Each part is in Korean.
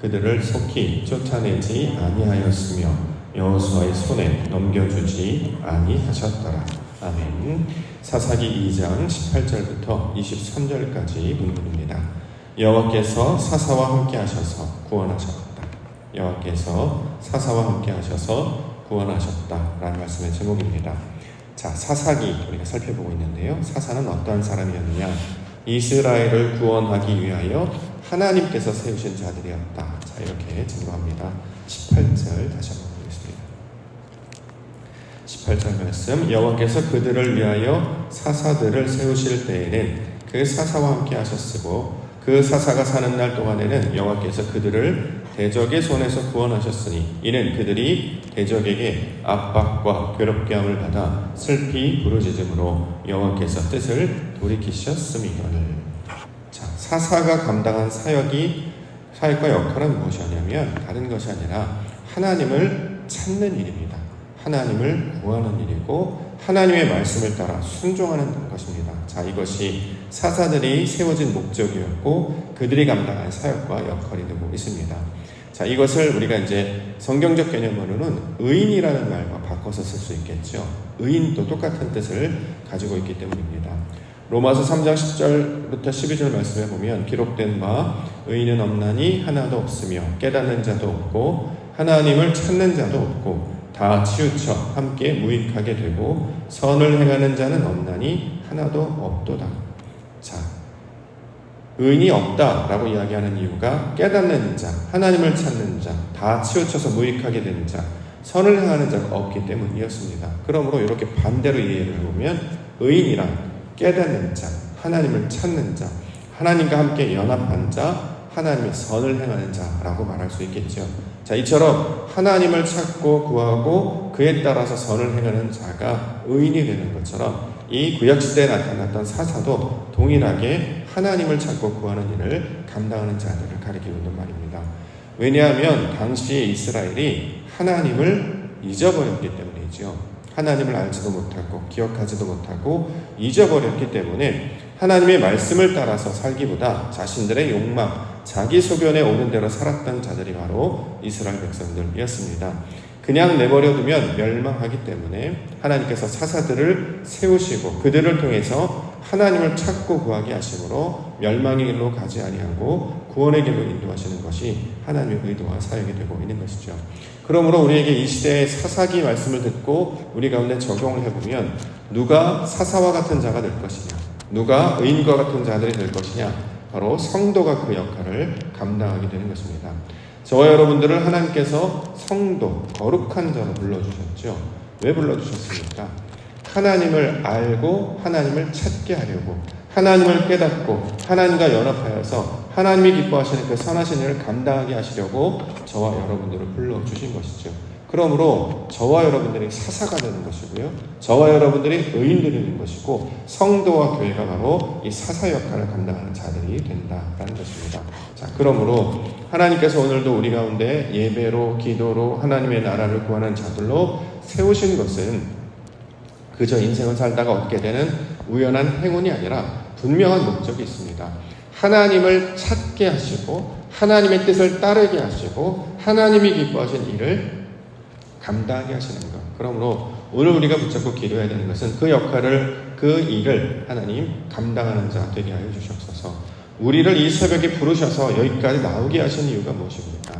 그들을 속히 쫓아내지 아니하였으며 여호수아의 손에 넘겨주지 아니하셨더라. 아멘. 사사기 2장 18절부터 23절까지 본문입니다. 여호와께서 사사와 함께 하셔서 구원하셨다. 여호와께서 사사와 함께 하셔서 구원하셨다라는 말씀의 제목입니다. 자, 사사기 우리가 살펴보고 있는데요. 사사는 어떠한 사람이었느냐? 이스라엘을 구원하기 위하여 하나님께서 세우신 자들이었다. 자, 이렇게 증거합니다. 18절 다시 한번 보겠습니다. 18절 말씀 여호와께서 그들을 위하여 사사들을 세우실 때에는 그 사사와 함께 하셨으고 그 사사가 사는 날 동안에는 여호와께서 그들을 대적의 손에서 구원하셨으니 이는 그들이 대적에게 압박과 괴롭게 함을 받아 슬피 부르짖음으로 여호와께서 뜻을 돌이키셨음이거늘 자 사사가 감당한 사역이 사역과 역할은 무엇이 냐면 다른 것이 아니라 하나님을 찾는 일입니다. 하나님을 구하는 일이고 하나님의 말씀을 따라 순종하는 것입니다. 자, 이것이 사사들이 세워진 목적이었고 그들이 감당한 사역과 역할이 되고 있습니다. 자, 이것을 우리가 이제 성경적 개념으로는 의인이라는 말과 바꿔서 쓸 수 있겠죠. 의인도 똑같은 뜻을 가지고 있기 때문입니다. 로마서 3장 10절부터 12절 말씀에 보면 기록된 바 의인은 없나니 하나도 없으며 깨닫는 자도 없고 하나님을 찾는 자도 없고 다 치우쳐 함께 무익하게 되고 선을 행하는 자는 없나니 하나도 없도다. 자, 의인이 없다라고 이야기하는 이유가 깨닫는 자, 하나님을 찾는 자, 다 치우쳐서 무익하게 된 자, 선을 행하는 자가 없기 때문이었습니다. 그러므로 이렇게 반대로 이해를 해보면 의인이란 깨닫는 자, 하나님을 찾는 자, 하나님과 함께 연합한 자, 하나님의 선을 행하는 자라고 말할 수 있겠죠. 자, 이처럼 하나님을 찾고 구하고 그에 따라서 선을 행하는 자가 의인이 되는 것처럼 이 구약시대에 나타났던 사사도 동일하게 하나님을 찾고 구하는 일을 감당하는 자들을 가리키고 있는 말입니다. 왜냐하면 당시에 이스라엘이 하나님을 잊어버렸기 때문이죠. 하나님을 알지도 못하고 기억하지도 못하고 잊어버렸기 때문에 하나님의 말씀을 따라서 살기보다 자신들의 욕망, 자기 소견에 오는 대로 살았던 자들이 바로 이스라엘 백성들이었습니다. 그냥 내버려두면 멸망하기 때문에 하나님께서 사사들을 세우시고 그들을 통해서 하나님을 찾고 구하게 하심으로 멸망의 길로 가지 아니하고 구원의 길로 인도하시는 것이 하나님의 의도와 사역이 되고 있는 것이죠. 그러므로 우리에게 이 시대의 사사기 말씀을 듣고 우리 가운데 적용을 해보면 누가 사사와 같은 자가 될 것이냐, 누가 의인과 같은 자들이 될 것이냐, 바로 성도가 그 역할을 감당하게 되는 것입니다. 저와 여러분들을 하나님께서 성도, 거룩한 자로 불러주셨죠. 왜 불러주셨습니까? 하나님을 알고 하나님을 찾게 하려고 하나님을 깨닫고 하나님과 연합하여서 하나님이 기뻐하시는 그 선하신 일을 감당하게 하시려고 저와 여러분들을 불러주신 것이죠. 그러므로 저와 여러분들이 사사가 되는 것이고요. 저와 여러분들이 의인들이 되는 것이고 성도와 교회가 바로 이 사사 역할을 감당하는 자들이 된다라는 것입니다. 자, 그러므로 하나님께서 오늘도 우리 가운데 예배로 기도로 하나님의 나라를 구하는 자들로 세우신 것은 그저 인생을 살다가 얻게 되는 우연한 행운이 아니라 분명한 목적이 있습니다. 하나님을 찾게 하시고 하나님의 뜻을 따르게 하시고 하나님이 기뻐하신 일을 감당하게 하시는 것. 그러므로 오늘 우리가 붙잡고 기도해야 되는 것은 그 역할을 그 일을 하나님 감당하는 자 되게 하여 주시옵소서. 우리를 이 새벽에 부르셔서 여기까지 나오게 하신 이유가 무엇입니까?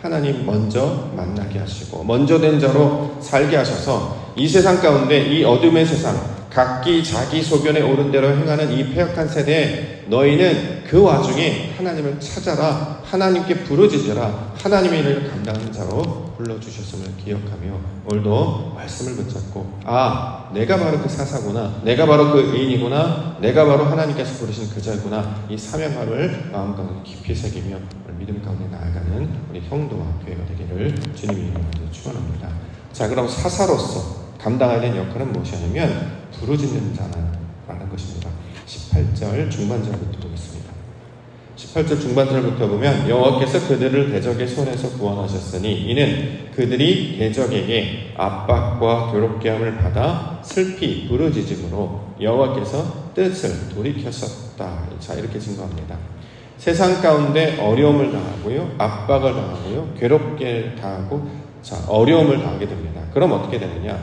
하나님 먼저 만나게 하시고 먼저 된 자로 살게 하셔서 이 세상 가운데 이 어둠의 세상 각기 자기 소견에 오른 대로 행하는 이 폐역한 세대에 너희는 그 와중에 하나님을 찾아라. 하나님께 부르짖으라. 하나님의 일을 감당하는 자로 불러주셨음을 기억하며 오늘도 말씀을 붙잡고 아 내가 바로 그 사사구나. 내가 바로 그 의인이구나. 내가 바로 하나님께서 부르신 그 자구나. 이 사명감을 마음 가운데 깊이 새기며 믿음 가운데 나아가는 우리 성도와 교회가 되기를 주님의 이름으로 축원합니다. 자 그럼 사사로서 감당해야 되는 역할은 무엇이냐면 부르짖는 자라는 것입니다. 18절 중반절부터 보겠습니다. 18절 중반절부터 보면 여호와께서 그들을 대적의 손에서 구원하셨으니 이는 그들이 대적에게 압박과 괴롭게 함을 받아 슬피 부르짖음으로 여호와께서 뜻을 돌이켰었다. 자 이렇게 증거합니다. 세상 가운데 어려움을 당하고요, 압박을 당하고요, 괴롭게 당하고, 자, 어려움을 당하게 됩니다. 그럼 어떻게 되느냐?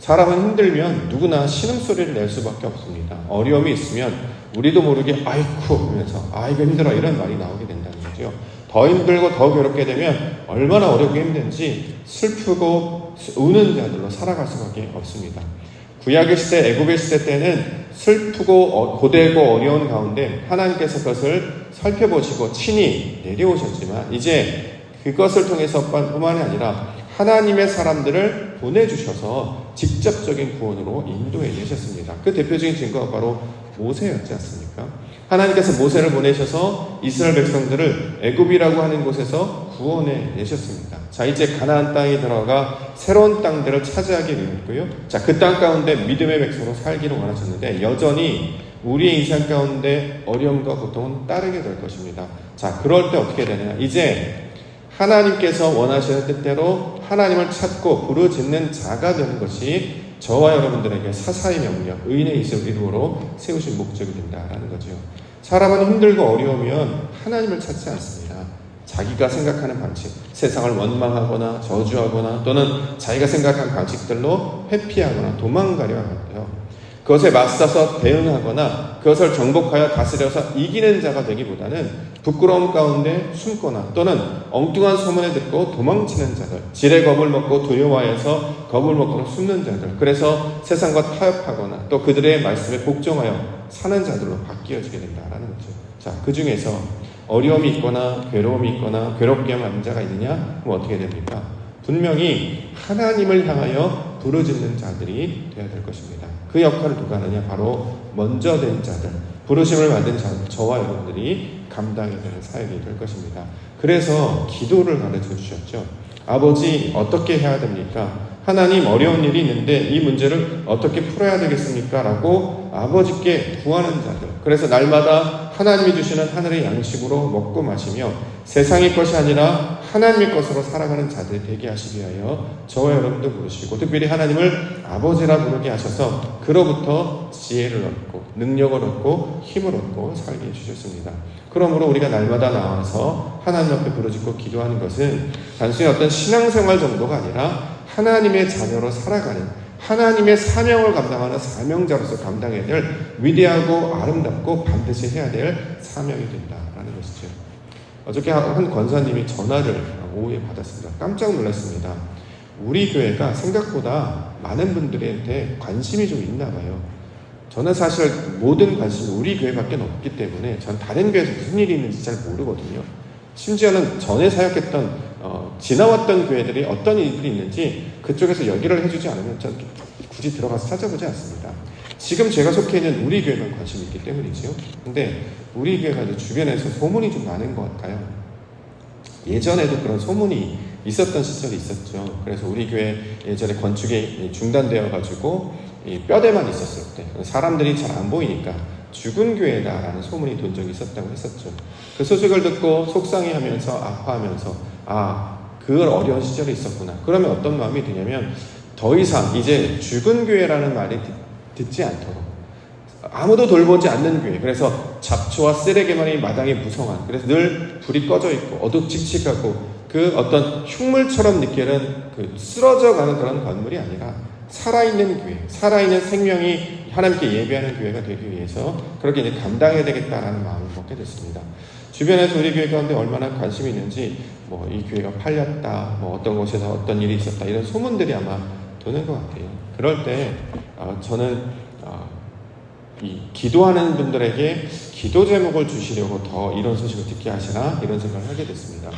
사람은 힘들면 누구나 신음소리를 낼 수밖에 없습니다. 어려움이 있으면 우리도 모르게 아이쿠 하면서 아이고 힘들어 이런 말이 나오게 된다는 거죠. 더 힘들고 더 괴롭게 되면 얼마나 어렵고 힘든지 슬프고 우는 자들로 살아갈 수밖에 없습니다. 구약의 시대, 애굽의 시대 때는 슬프고 어, 고되고 어려운 가운데 하나님께서 그것을 살펴보시고 친히 내려오셨지만 이제 그것을 통해서 뿐만이 아니라 하나님의 사람들을 보내주셔서 직접적인 구원으로 인도해 내셨습니다. 그 대표적인 증거가 바로 모세였지 않습니까? 하나님께서 모세를 보내셔서 이스라엘 백성들을 애굽이라고 하는 곳에서 구원해 내셨습니다. 자, 이제 가나안 땅에 들어가 새로운 땅들을 차지하게 되었고요. 자, 그 땅 가운데 믿음의 백성으로 살기를 원하셨는데 여전히 우리의 인생 가운데 어려움과 고통은 따르게 될 것입니다. 자, 그럴 때 어떻게 되느냐? 이제 하나님께서 원하시는 뜻대로 하나님을 찾고 부르짖는 자가 되는 것이 저와 여러분들에게 사사의 명령, 의인의 이름으로 세우신 목적이 된다라는 거죠. 사람은 힘들고 어려우면 하나님을 찾지 않습니다. 자기가 생각하는 방식, 세상을 원망하거나 저주하거나 또는 자기가 생각한 방식들로 회피하거나 도망가려 하는데요. 그것에 맞서서 대응하거나 그것을 정복하여 다스려서 이기는 자가 되기보다는 부끄러움 가운데 숨거나 또는 엉뚱한 소문에 듣고 도망치는 자들, 지레 겁을 먹고 두려워하여서 겁을 먹고 숨는 자들, 그래서 세상과 타협하거나 또 그들의 말씀에 복종하여 사는 자들로 바뀌어지게 된다라는 거죠. 자, 그 중에서 어려움이 있거나 괴로움이 있거나 괴롭게 하는 자가 있느냐? 그럼 어떻게 됩니까? 분명히 하나님을 향하여 부르짖는 자들이 되어야 될 것입니다. 그 역할을 누가 하느냐? 바로 먼저 된 자들, 부르심을 받은 자, 저와 여러분들이 감당해야 되는 사역이 될 것입니다. 그래서 기도를 가르쳐 주셨죠. 아버지, 어떻게 해야 됩니까? 하나님 어려운 일이 있는데 이 문제를 어떻게 풀어야 되겠습니까? 라고 아버지께 구하는 자들. 그래서 날마다 하나님이 주시는 하늘의 양식으로 먹고 마시며 세상의 것이 아니라 하나님의 것으로 살아가는 자들이 되게 하시기 위하여 저와 여러분도 부르시고 특별히 하나님을 아버지라 부르게 하셔서 그로부터 지혜를 얻고 능력을 얻고 힘을 얻고 살게 해주셨습니다. 그러므로 우리가 날마다 나와서 하나님 앞에 부르짖고 기도하는 것은 단순히 어떤 신앙생활 정도가 아니라 하나님의 자녀로 살아가는 하나님의 사명을 감당하는 사명자로서 감당해야 될 위대하고 아름답고 반드시 해야 될 사명이 된다라는 것이죠. 어저께 한 권사님이 전화를 오후에 받았습니다. 깜짝 놀랐습니다. 우리 교회가 생각보다 많은 분들한테 관심이 좀 있나 봐요. 저는 사실 모든 관심이 우리 교회밖에 없기 때문에 전 다른 교회에서 무슨 일이 있는지 잘 모르거든요. 심지어는 전에 사역했던 어, 지나왔던 교회들이 어떤 일들이 있는지 그쪽에서 얘기를 해주지 않으면 전 굳이 들어가서 찾아보지 않습니다. 지금 제가 속해 있는 우리 교회만 관심이 있기 때문이지요. 근데 우리 교회가 이제 주변에서 소문이 좀 많은 것 같아요. 예전에도 그런 소문이 있었던 시절이 있었죠. 그래서 우리 교회 예전에 건축이 중단되어 가지고 뼈대만 있었을 때 사람들이 잘 안 보이니까 죽은 교회다라는 소문이 돈 적이 있었다고 했었죠. 그 소식을 듣고 속상해하면서 아파하면서 아, 그 어려운 시절이 있었구나. 그러면 어떤 마음이 드냐면 더 이상 이제 죽은 교회라는 말이 듣지 않도록 아무도 돌보지 않는 교회. 그래서 잡초와 쓰레기만이 마당에 무성한. 그래서 늘 불이 꺼져 있고 어둑칙칙하고 그 어떤 흉물처럼 느끼는 그 쓰러져 가는 그런 건물이 아니라 살아있는 교회, 살아있는 생명이 하나님께 예배하는 교회가 되기 위해서 그렇게 이제 감당해야 되겠다라는 마음을 먹게 됐습니다. 주변에서 우리 교회 가운데 얼마나 관심이 있는지 뭐 이 교회가 팔렸다, 뭐 어떤 곳에서 어떤 일이 있었다 이런 소문들이 아마 도는 것 같아요. 그럴 때 어, 저는 어, 이 기도하는 분들에게 기도 제목을 주시려고 더 이런 소식을 듣게 하시나 이런 생각을 하게 됐습니다.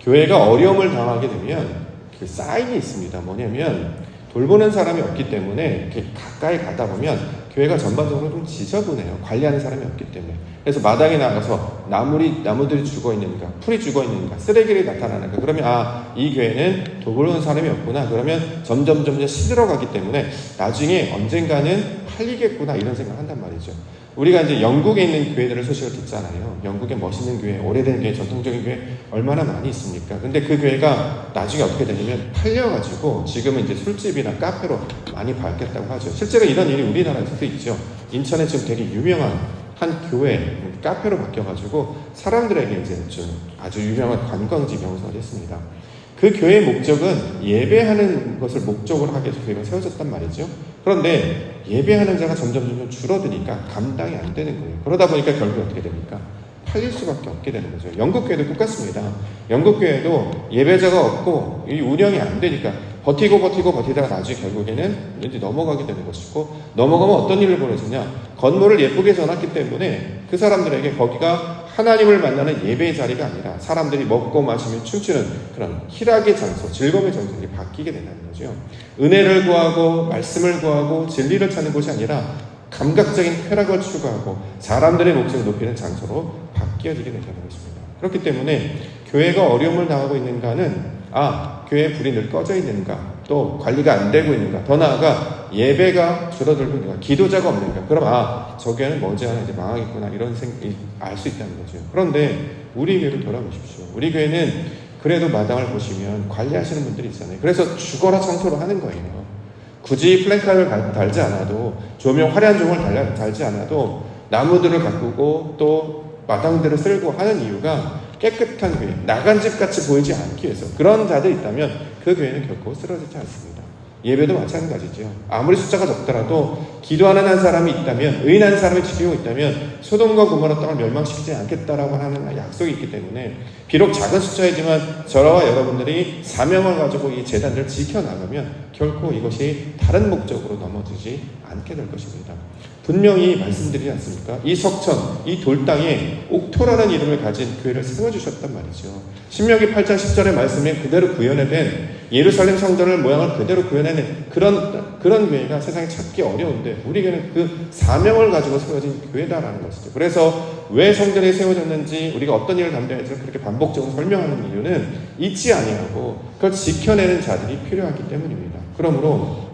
교회가 어려움을 당하게 되면 그 사인이 있습니다. 뭐냐면 돌보는 사람이 없기 때문에 이렇게 가까이 가다 보면 교회가 전반적으로 좀 지저분해요. 관리하는 사람이 없기 때문에. 그래서 마당에 나가서 나물이, 나무들이 죽어 있는가, 풀이 죽어 있는가, 쓰레기를 나타나는가. 그러면 아, 이 교회는 돌보는 사람이 없구나. 그러면 점점 점점 시들어가기 때문에 나중에 언젠가는 팔리겠구나. 이런 생각을 한단 말이죠. 우리가 이제 영국에 있는 교회들을 소식을 듣잖아요. 영국의 멋있는 교회, 오래된 교회, 전통적인 교회 얼마나 많이 있습니까? 근데 그 교회가 나중에 어떻게 되냐면 팔려가지고 지금은 이제 술집이나 카페로 많이 바뀌었다고 하죠. 실제로 이런 일이 우리나라에서도 있죠. 인천에 지금 되게 유명한 한 교회 카페로 바뀌어가지고 사람들에게 이제 좀 아주 유명한 관광지 명소가 됐습니다. 그 교회의 목적은 예배하는 것을 목적으로 하기 위해서 교회가 세워졌단 말이죠. 그런데 예배하는 자가 점점 점점 줄어드니까 감당이 안 되는 거예요. 그러다 보니까 결국 어떻게 됩니까? 팔릴 수밖에 없게 되는 거죠. 영국 교회도 똑같습니다. 영국 교회도 예배자가 없고 이 운영이 안 되니까 버티고 버티고 버티다가 나중에 결국에는 왠지 넘어가게 되는 것이고 넘어가면 어떤 일을 벌어지냐 건물을 예쁘게 전놨기 때문에 그 사람들에게 거기가 하나님을 만나는 예배의 자리가 아니라 사람들이 먹고 마시며 춤추는 그런 희락의 장소, 즐거움의 장소들이 바뀌게 된다는 거죠. 은혜를 구하고 말씀을 구하고 진리를 찾는 곳이 아니라 감각적인 쾌락을 추구하고 사람들의 목적을 높이는 장소로 바뀌어지게 된다는 것입니다. 그렇기 때문에 교회가 어려움을 당하고 있는가는 아 교회 불이 늘 꺼져 있는가 또 관리가 안 되고 있는가 더 나아가 예배가 줄어들고 있는가 기도자가 없는가 그럼 아저 교회는 머지 않아 이제 망하겠구나 이런 생알 수 있다는 거죠. 그런데 우리 교회를 돌아보십시오. 우리 교회는 그래도 마당을 보시면 관리하시는 분들이 있잖아요. 그래서 죽어라 청소를 하는 거예요. 굳이 플랜카드를 달지 않아도 조명 화려한 종을 달, 달지 않아도 나무들을 가꾸고 또 마당들을 쓸고 하는 이유가 깨끗한 교회, 나간 집 같이 보이지 않기 위해서 그런 자들이 있다면 그 교회는 결코 쓰러지지 않습니다. 예배도 마찬가지죠. 아무리 숫자가 적더라도 기도하는 한 사람이 있다면, 의인한 사람이 지키고 있다면, 소돔과 고모라 땅을 멸망시키지 않겠다라고 하는 약속이 있기 때문에, 비록 작은 숫자이지만, 저와 여러분들이 사명을 가지고 이 재단을 지켜나가면, 결코 이것이 다른 목적으로 넘어지지 않게 될 것입니다. 분명히 말씀드리지 않습니까? 이 석천, 이 돌땅에 옥토라는 이름을 가진 교회를 세워주셨단 말이죠. 신명기 8장 10절의 말씀에 그대로 구현해낸 예루살렘 성전을 모양을 그대로 구현해낸 그런, 그런 교회가 세상에 찾기 어려운데 우리 교회는 그 사명을 가지고 세워진 교회다라는 것이죠. 그래서 왜 성전이 세워졌는지 우리가 어떤 일을 담당할지 그렇게 반복적으로 설명하는 이유는 잊지 아니하고 그걸 지켜내는 자들이 필요하기 때문입니다. 그러므로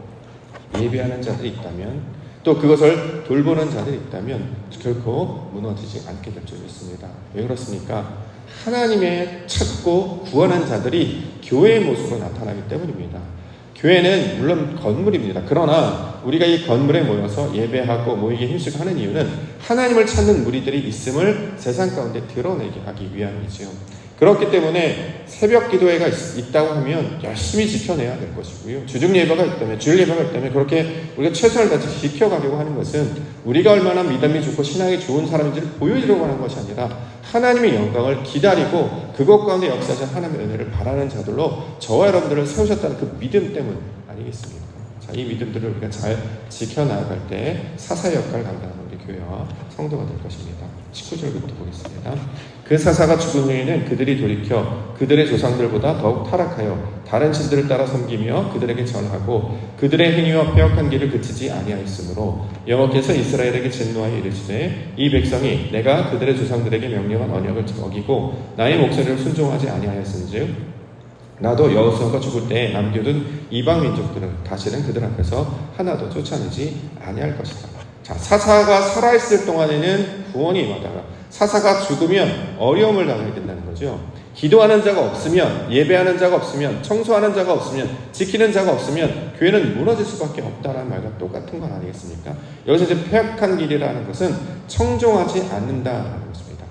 예배하는 자들이 있다면 또 그것을 돌보는 자들이 있다면 결코 무너지지 않게 될 줄 믿습니다. 왜 그렇습니까? 하나님의 찾고 구원한 자들이 교회의 모습으로 나타나기 때문입니다. 교회는 물론 건물입니다. 그러나 우리가 이 건물에 모여서 예배하고 모이게 힘쓰고 하는 이유는 하나님을 찾는 무리들이 있음을 세상 가운데 드러내게 하기 위함이지요. 그렇기 때문에 새벽 기도회가 있, 다고 하면 열심히 지켜내야 될 것이고요. 주중 예배가 있다면, 주일 예배가 있다면 그렇게 우리가 최선을 다해서 지켜가려고 하는 것은 우리가 얼마나 믿음이 좋고 신앙이 좋은 사람인지를 보여주려고 하는 것이 아니라 하나님의 영광을 기다리고 그것 가운데 역사하신 하나님의 은혜를 바라는 자들로 저와 여러분들을 세우셨다는 그 믿음 때문 아니겠습니까? 자, 이 믿음들을 우리가 잘 지켜나갈 때 사사의 역할을 우리 교회와 성도가 될 것입니다. 19절부터 보겠습니다. 그 사사가 죽은 후에는 그들이 돌이켜 그들의 조상들보다 더욱 타락하여 다른 신들을 따라 섬기며 그들에게 전하고 그들의 행위와 폐역한 길을 그치지 아니하였으므로 여호와께서 이스라엘에게 진노하여 이르시되 이 백성이 내가 그들의 조상들에게 명령한 언약을 어기고 나의 목소리를 순종하지 아니하였은즉 나도 여호수아가 죽을 때 남겨둔 이방 민족들은 다시는 그들 앞에서 하나도 쫓아내지 아니할 것이다. 자, 사사가 살아있을 동안에는 구원이 임하다가 사사가 죽으면 어려움을 당하게 된다는 거죠. 기도하는 자가 없으면, 예배하는 자가 없으면, 청소하는 자가 없으면, 지키는 자가 없으면 교회는 무너질 수밖에 없다라는 말과 똑같은 건 아니겠습니까? 여기서 이제 폐역한 길이라는 것은 청종하지 않는다라는 것입니다.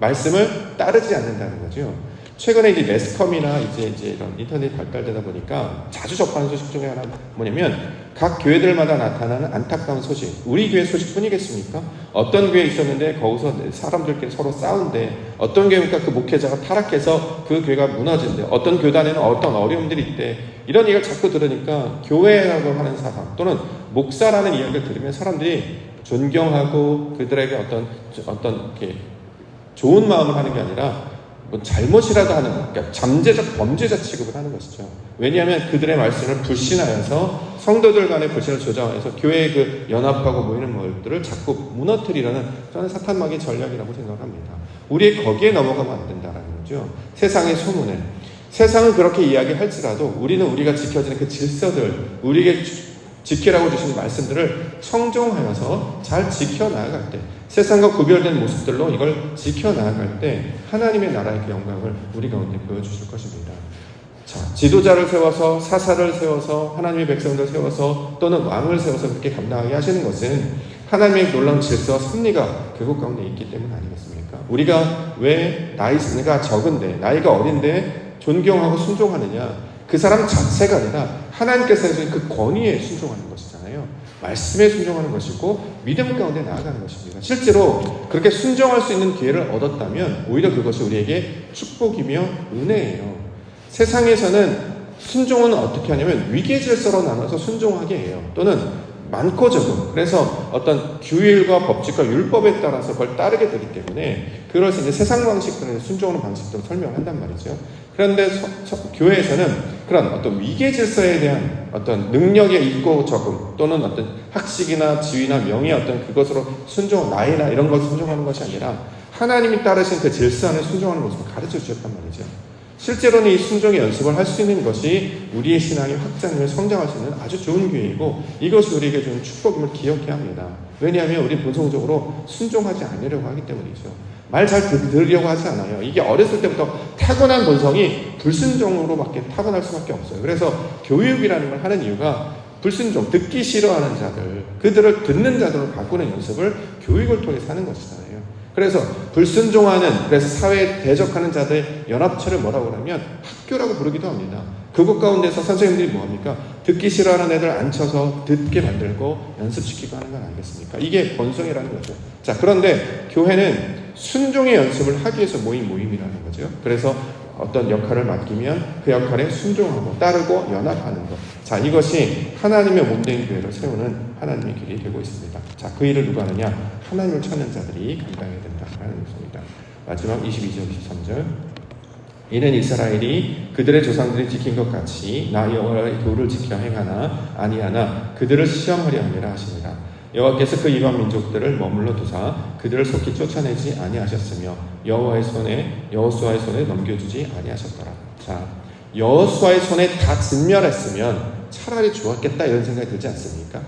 말씀을 따르지 않는다는 거죠. 최근에 이제 매스컴이나 이제 이제 이런 인터넷 발달되다 보니까 자주 접하는 소식 중에 하나 뭐냐면 각 교회들마다 나타나는 안타까운 소식. 우리 교회 소식뿐이겠습니까? 어떤 교회 있었는데 거기서 사람들끼리 서로 싸운데 어떤 교회니까 그 목회자가 타락해서 그 교회가 무너진대. 어떤 교단에는 어떤 어려움들이 있대. 이런 얘기를 자꾸 들으니까 교회라고 하는 사람 또는 목사라는 이야기를 들으면 사람들이 존경하고 그들에게 어떤 어떤 이렇게 좋은 마음을 하는 게 아니라 뭐 잘못이라도 하는 그러니까 잠재적 범죄자 취급을 하는 것이죠. 왜냐하면 그들의 말씀을 불신하여서 성도들 간의 불신을 조장해서 교회의 그 연합하고 모이는 것들을 자꾸 무너뜨리려는 저는 사탄막의 전략이라고 생각합니다. 우리 거기에 넘어가면 안 된다라는 거죠. 세상의 소문을 세상은 그렇게 이야기할지라도 우리는 우리가 지켜지는 그 질서들, 우리에게 지키라고 주신 말씀들을 청종하여서 잘 지켜나갈 때 세상과 구별된 모습들로 이걸 지켜나갈 때 하나님의 나라의 그 영광을 우리 가운데 보여주실 것입니다. 자, 지도자를 세워서 사사를 세워서 하나님의 백성들을 세워서 또는 왕을 세워서 그렇게 감당하게 하시는 것은 하나님의 놀라운 질서와 섭리가 그곳 가운데 있기 때문 아니겠습니까? 우리가 왜 나이가 적은데 나이가 어린데 존경하고 순종하느냐? 그 사람 자체가 아니라 하나님께서 해주신 그 권위에 순종하는 것이잖아요. 말씀에 순종하는 것이고 믿음 가운데 나아가는 것입니다. 실제로 그렇게 순종할 수 있는 기회를 얻었다면 오히려 그것이 우리에게 축복이며 은혜예요. 세상에서는 순종은 어떻게 하냐면 위계 질서로 나눠서 순종하게 해요. 또는 많고 적음. 그래서 어떤 규율과 법칙과 율법에 따라서 그걸 따르게 되기 때문에 그것을 이제 세상 방식들은 순종하는 방식으로 설명을 한단 말이죠. 그런데 서, 서, 교회에서는 그런 어떤 위계 질서에 대한 어떤 능력에 있고 적음 또는 어떤 학식이나 지위나 명예 어떤 그것으로 순종, 나이나 이런 것을 순종하는 것이 아니라 하나님이 따르신 그 질서 안에 순종하는 모습을 가르쳐 주셨단 말이죠. 실제로는 이 순종의 연습을 할 수 있는 것이 우리의 신앙이 확장하며 성장할 수 있는 아주 좋은 기회이고 이것이 우리에게 주는 축복임을 기억해야 합니다. 왜냐하면 우리 본성적으로 순종하지 않으려고 하기 때문이죠. 말 잘 들으려고 하지 않아요. 이게 어렸을 때부터 타고난 본성이 불순종으로밖에 타고날 수밖에 없어요. 그래서 교육이라는 걸 하는 이유가 불순종, 듣기 싫어하는 자들, 그들을 듣는 자들로 바꾸는 연습을 교육을 통해서 하는 것이잖아요. 그래서 불순종하는 그래서 사회에 대적하는 자들의 연합체를 뭐라고 하냐면 학교라고 부르기도 합니다. 그곳 가운데서 선생님들이 뭐합니까? 듣기 싫어하는 애들 앉혀서 듣게 만들고 연습시키고 하는 건 아니겠습니까? 이게 본성이라는 거죠. 자 그런데 교회는 순종의 연습을 하기 위해서 모인 모임이라는 거죠. 그래서 어떤 역할을 맡기면 그 역할에 순종하고 따르고 연합하는 것. 자, 이것이 하나님의 몸된 교회를 세우는 하나님의 길이 되고 있습니다. 자, 그 일을 누가 하느냐? 하나님을 찾는 자들이 감당해야 된다라는 것입니다. 마지막 22절, 23절. 이는 이스라엘이 그들의 조상들이 지킨 것 같이 나 여호와의 도를 지켜 행하나 아니하나 그들을 시험하려 함이라 하시니라. 여호와께서 그 이방 민족들을 머물러 두사 그들을 속히 쫓아내지 아니하셨으며 여호와의 손에 여호수아의 손에 넘겨주지 아니하셨더라. 자, 여호수아의 손에 다 진멸했으면 차라리 좋았겠다 이런 생각이 들지 않습니까?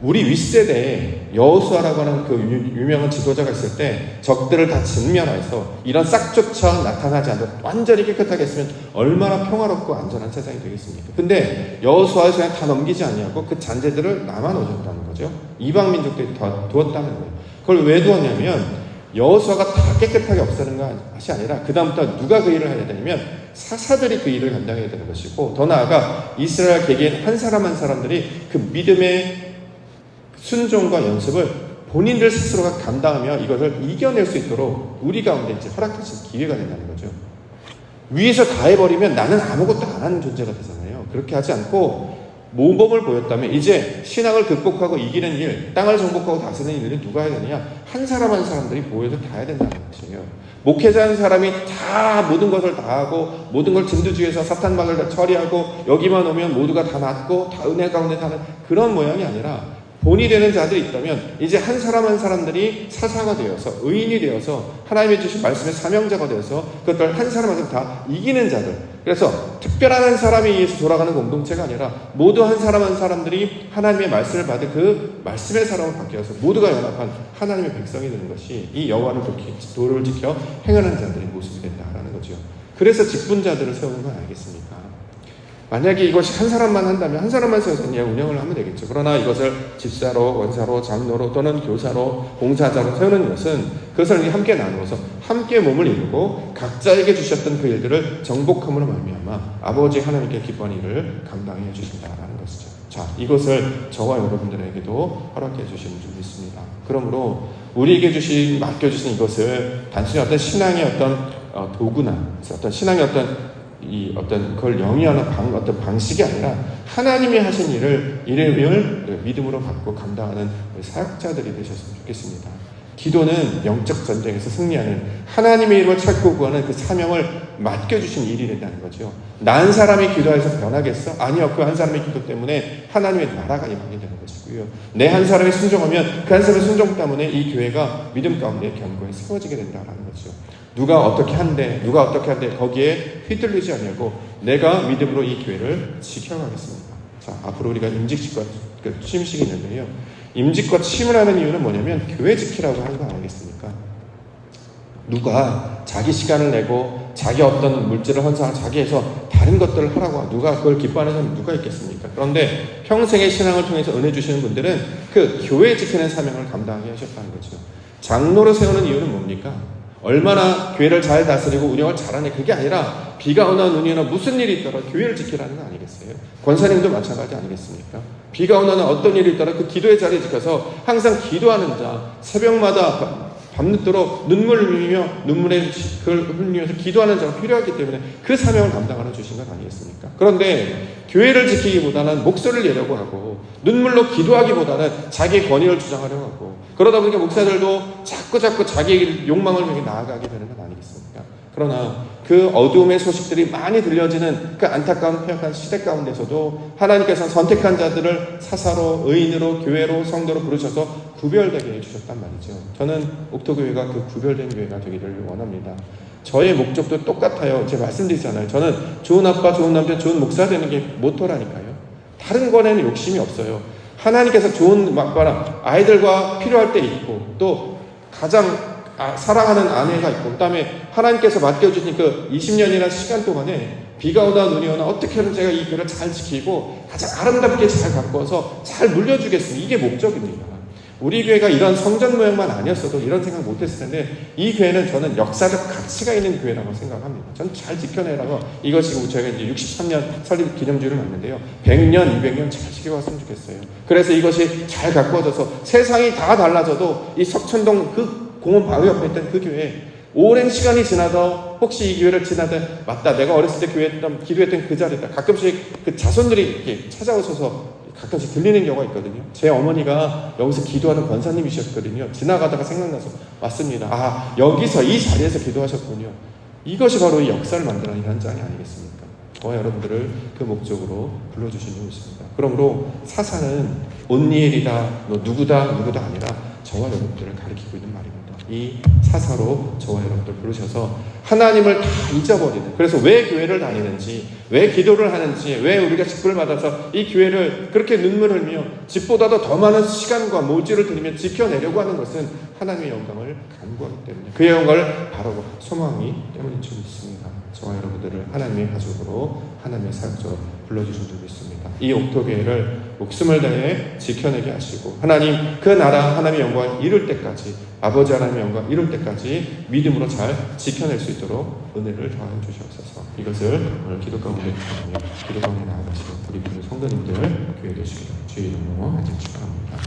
우리 윗세대에 여호수아라고 하는 그 유명한 지도자가 있을 때 적들을 다 진멸해서 이런 싹조차 나타나지 않고 완전히 깨끗하게 했으면 얼마나 평화롭고 안전한 세상이 되겠습니까? 근데 여호수아의 손에 다 넘기지 아니하고 그 잔재들을 남아 놓으셨다는 거죠. 이방 민족들이 다 두었다는 거예요. 그걸 왜 두었냐면 여호수아가 다 깨끗하게 없애는 것이 아니라 그 다음부터 누가 그 일을 해야 되냐면 사사들이 그 일을 감당해야 되는 것이고 더 나아가 이스라엘 개개인 한 사람 한 사람들이 그 믿음의 순종과 연습을 본인들 스스로가 감당하며 이것을 이겨낼 수 있도록 우리 가운데 이제 허락하신 기회가 된다는 거죠. 위에서 다 해버리면 나는 아무것도 안 하는 존재가 되잖아요. 그렇게 하지 않고 모범을 보였다면 이제 신앙을 극복하고 이기는 일, 땅을 정복하고 다스리는 일을 누가 해야 되느냐? 한 사람 한 사람들이 모여서 다 해야 된다는 것이에요. 목회자 한 사람이 다 모든 것을 다 하고 모든 걸 진두지에서 사탄막을 다 처리하고 여기만 오면 모두가 다 낫고 다 은혜 가운데 사는 그런 모양이 아니라 본이 되는 자들이 있다면 이제 한 사람 한 사람들이 사사가 되어서 의인이 되어서 하나님의 주신 말씀의 사명자가 되어서 그것들 한 사람 한 사람 다 이기는 자들 그래서 특별한 한 사람에 의해서 돌아가는 공동체가 아니라 모두 한 사람 한 사람들이 하나님의 말씀을 받은 그 말씀의 사람을 바뀌어서 모두가 연합한 하나님의 백성이 되는 것이 이 여호와를 도를 지켜 행하는 자들의 모습이 된다라는 거죠. 그래서 직분자들을 세우는 건 아니겠습니까? 만약에 이것이 한 사람만 한다면 한 사람만 그냥 운영을 하면 되겠죠. 그러나 이것을 집사로, 원사로, 장로로 또는 교사로, 봉사자로 세우는 것은 그것을 함께 나누어서 함께 몸을 이루고 각자에게 주셨던 그 일들을 정복함으로 말미암아 아버지 하나님께 기뻐하는 일을 감당해 주신다라는 것이죠. 자, 이것을 저와 여러분들에게도 허락해 주시는 줄 믿습니다. 그러므로 우리에게 주신 맡겨 주신 이것을 단순히 어떤 신앙의 어떤 어, 도구나 어떤 신앙의 어떤 이 어떤 그걸 영위하는 방, 어떤 방식이 아니라 하나님이 하신 일을 이름을 믿음으로 받고 감당하는 사역자들이 되셨으면 좋겠습니다. 기도는 영적 전쟁에서 승리하는 하나님의 이름을 찾고 구하는 그 사명을 맡겨주신 일이 된다는 거죠. 난 사람이 기도해서 변하겠어? 아니요. 그 한 사람의 기도 때문에 하나님의 나라가 임하게 되는 것이고요. 내 한 사람이 순종하면 그 한 사람의 순종 때문에 이 교회가 믿음 가운데 견고히 세워지게 된다는 거죠. 누가 어떻게 한대, 누가 어떻게 한대, 거기에 휘둘리지 않냐고 내가 믿음으로 이 교회를 지켜가겠습니다. 자, 앞으로 우리가 임직식과 그 취임식이 있는데요. 임직과 취임을 하는 이유는 뭐냐면 교회 지키라고 하는 거 아니겠습니까? 누가 자기 시간을 내고 자기 어떤 물질을 헌상을 자기에서 다른 것들을 하라고 누가 그걸 기뻐하는 사람이 누가 있겠습니까? 그런데 평생의 신앙을 통해서 은혜 주시는 분들은 그 교회 지키는 사명을 감당하게 하셨다는 거죠. 장로를 세우는 이유는 뭡니까? 얼마나 교회를 잘 다스리고 운영을 잘하냐 그게 아니라 비가 오나 눈이 오나 무슨 일이 있더라 교회를 지키라는 거 아니겠어요? 권사님도 마찬가지 아니겠습니까? 비가 오나 어떤 일이 있더라 그 기도의 자리에 지켜서 항상 기도하는 자 새벽마다 밤- 밤늦도록 눈물을 흘리며 눈물에 그걸 흘리면서 기도하는 자가 필요하기 때문에 그 사명을 감당하러 주신 것 아니겠습니까? 그런데 교회를 지키기보다는 목소리를 내려고 하고 눈물로 기도하기보다는 자기의 권위를 주장하려고 하고 그러다 보니까 목사들도 자꾸 자꾸 자기 욕망을 향해 나아가게 되는 건 아니겠습니까? 그러나 그 어두움의 소식들이 많이 들려지는 그 안타까운 폐역한 시대 가운데서도 하나님께서 선택한 자들을 사사로 의인으로 교회로 성도로 부르셔서 구별되게 해주셨단 말이죠. 저는 옥토교회가 그 구별된 교회가 되기를 원합니다. 저의 목적도 똑같아요. 제가 말씀드리잖아요. 저는 좋은 아빠, 좋은 남자, 좋은 목사 되는 게 모토라니까요. 다른 거에는 욕심이 없어요. 하나님께서 좋은 아빠랑 아이들과 필요할 때 있고 또 가장 아, 사랑하는 아내가 있고 그다음에 하나님께서 맡겨주신 그 20년이라는 시간 동안에 비가 오나 눈이 오나 어떻게든 제가 이 교회를 잘 지키고 가장 아름답게 잘 가꿔서 잘 물려주겠습니다. 이게 목적입니다. 우리 교회가 이런 성전 모양만 아니었어도 이런 생각 못했을 텐데 이 교회는 저는 역사적 가치가 있는 교회라고 생각합니다. 저는 잘 지켜내라고 이것이 저희가 이제 63년 설립 기념주를 맞는데요. 100년, 200년 잘 지켜왔으면 좋겠어요. 그래서 이것이 잘 가꾸어져서 세상이 다 달라져도 이 석천동 그 공원 바위 옆에 있던 그 교회 오랜 시간이 지나서 혹시 이 교회를 지나다 맞다 내가 어렸을 때 교회했던 기도했던 그 자리다 가끔씩 그 자손들이 이렇게 찾아오셔서 가끔씩 들리는 경우가 있거든요. 제 어머니가 여기서 기도하는 권사님이셨거든요. 지나가다가 생각나서 왔습니다. 아 여기서 이 자리에서 기도하셨군요. 이것이 바로 이 역사를 만드는 현장이 아니겠습니까? 저와 여러분들을 그 목적으로 불러주신 분이십니다. 그러므로 사사는 온니엘이다, 너 누구다, 누구다 아니라 저와 여러분들을 가리키고 있는 말입니다. 이 사사로 저와 여러분들 부르셔서 하나님을 다 잊어버리는 그래서 왜 교회를 다니는지 왜 기도를 하는지 왜 우리가 직분을 받아서 이 교회를 그렇게 눈물을 흘리며 집보다도 더 많은 시간과 모지를 들이며 지켜내려고 하는 것은 하나님의 영광을 간구하기 때문에 그의 영광을 바로 소망이 때문인 줄 믿습니다. 저와 여러분들을 하나님의 가족으로 하나님의 사역자로 불러주신 줄 믿습니다. 이 옥토교회를 목숨을 다해 지켜내게 하시고 하나님 그 나라 하나님의 영광을 이룰 때까지 아버지 하나님의 영광 이룰 때까지 믿음으로 잘 지켜낼 수 있도록 은혜를 더하여 주시옵소서. 이것을 오늘 기도 가운데 기도 가운데 나아가시는 우리 부른 성도님들 교회 되시기를 주의 이름으로 축원합니다.